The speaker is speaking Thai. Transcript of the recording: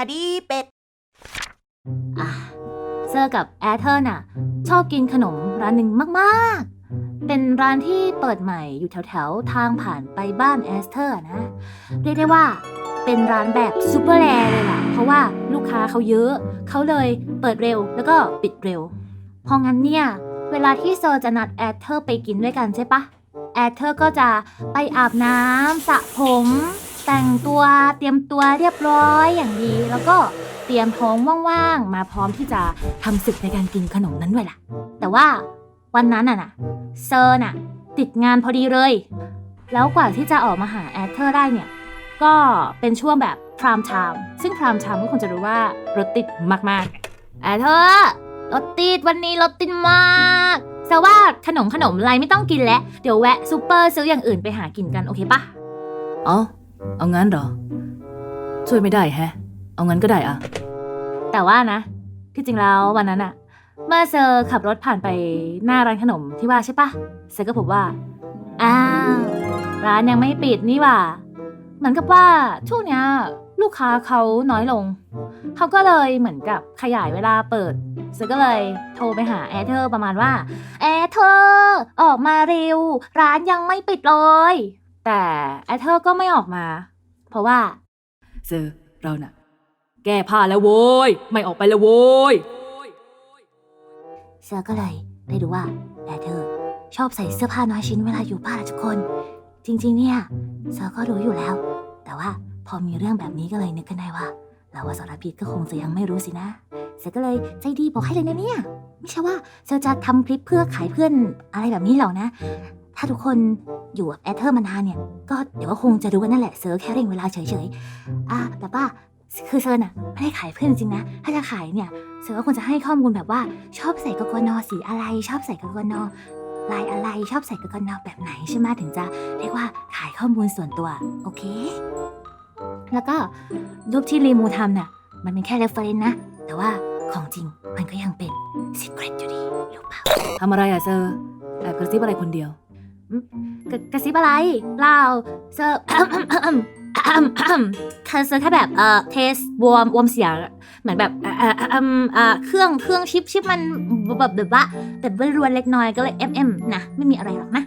คดีเป็ด อะเซอร์กับแอเธอร์น่ะ ชอบกินขนมร้านหนึ่งมากๆ เป็นร้านที่เปิดใหม่อยู่แถวๆ ทางผ่านไปบ้านแอสเธอร์นะ เรียกได้ว่าเป็นร้านแบบซูเปอร์แรร์เลยล่ะ เพราะว่าลูกค้าเขาเยอะ เขาเลยเปิดเร็วแล้วก็ปิดเร็ว เพราะงั้นเนี่ย เวลาที่เซอร์จะนัดแอเธอร์ไปกินด้วยกันใช่ปะแอเธอร์ก็จะไปอาบน้ำสระผม แต่งตัวเตรียมตัวเรียบร้อยอย่างดี แล้วก็เตรียมท้องว่างๆ มาพร้อมที่จะทำศึกในการกินขนมนั้นด้วยล่ะ แต่ว่าวันนั้นน่ะนะเซอร์น่ะ ติดงานพอดีเลย แล้วกว่าที่จะออกมาหาแอดเธอร์ได้เนี่ย ก็เป็นช่วงแบบพรามไทม์ซึ่งพรามไทม์ก็คงจะรู้ว่ารถติดมากๆ แอดเธอร์รถติดวันนี้รถติดมากเซอร์ว่าขนมขนมอะไรไม่ต้องกินแล้ว เดี๋ยวแวะซูเปอร์ซื้ออย่างอื่นไปหากินกันโอเคปะอ๋อ เอางั้นเหรอ ช่วยไม่ได้แฮะ เอางั้นก็ได้อะแต่ว่านะ ที่จริงแล้ววันนั้นอะเมื่อเซอร์ขับรถผ่านไปหน้าร้านขนมที่ว่าใช่ปะเซอร์ก็พบว่า อ้าว ร้านยังไม่ปิดนี่หว่าเหมือนกับว่าช่วงเนี้ยลูกค้าเขาน้อยลง เขาก็เลยเหมือนกับขยายเวลาเปิดเซอร์ก็เลยโทรไปหาแอเธอร์ประมาณว่า แอเธอร์ออกมาเร็ว ร้านยังไม่ปิดเลย แต่แอร์เธอร์ก็ไม่ออกมา เพราะว่าเซอร์เราน่ะ แก้ผ้าแล้วโว้ย ไม่ออกไปแล้วโว้ย เซอร์ก็เลยได้รู้ว่าแอร์เธอร์ชอบใส่เสื้อผ้าน้อยชิ้นเวลาอยู่บ้านอะทุกคน จริงๆ เนี่ยเซอร์ก็รู้อยู่แล้ว แต่ว่าพอมีเรื่องแบบนี้ก็เลยนึกขึ้นได้ว่าเราว่าสารพิษก็คงจะยังไม่รู้สินะเซอร์ก็เลยใจดีบอกให้เลยนะเนี่ย ไม่ใช่ว่าเซอร์จะทำคลิปเพื่อขายเพื่อนอะไรแบบนี้หรอกนะ ถ้าทุกคนอยู่กับแอเธอร์มานานเนี่ย ก็เดี๋ยวก็คงจะรู้กันนั่นแหละเซอร์แค่เร่งเวลาเฉยๆอะแต่ว่าคือเซอร์น่ะไม่ได้ขายเพื่อนจริงนะ ถ้าจะขายเนี่ยเสือก็ควรจะให้ข้อมูลแบบว่า ชอบใส่กกนสีอะไร ชอบใส่กกนลายอะไรชอบใส่กกนแบบไหนใช่ไหมถึงจะเรียกว่าขายข้อมูลส่วนตัว โอเค แล้วก็รูปที่รีมูทำเนี่ยมันเป็นแค่เรฟเฟรนนะ แต่ว่าของจริงมันก็ยังเป็น secret อยู่ดีรู้เปล่าทำอะไรอะเซอร์แอบกระซิบอะไรคนเดียว กระกระซิบอะไรเล่าเซอร์คือเซอร์แค่แบบเอ่อเทสวอร์มวอร์มเสียงเหมือนแบบเอ่อเอ่อเครื่องเครื่องชิปชิปมันแบบแบบว่าแต่รวนเล็กน้อยก็เลยเอฟเอ็มนะ ไม่มีอะไรหรอกนะ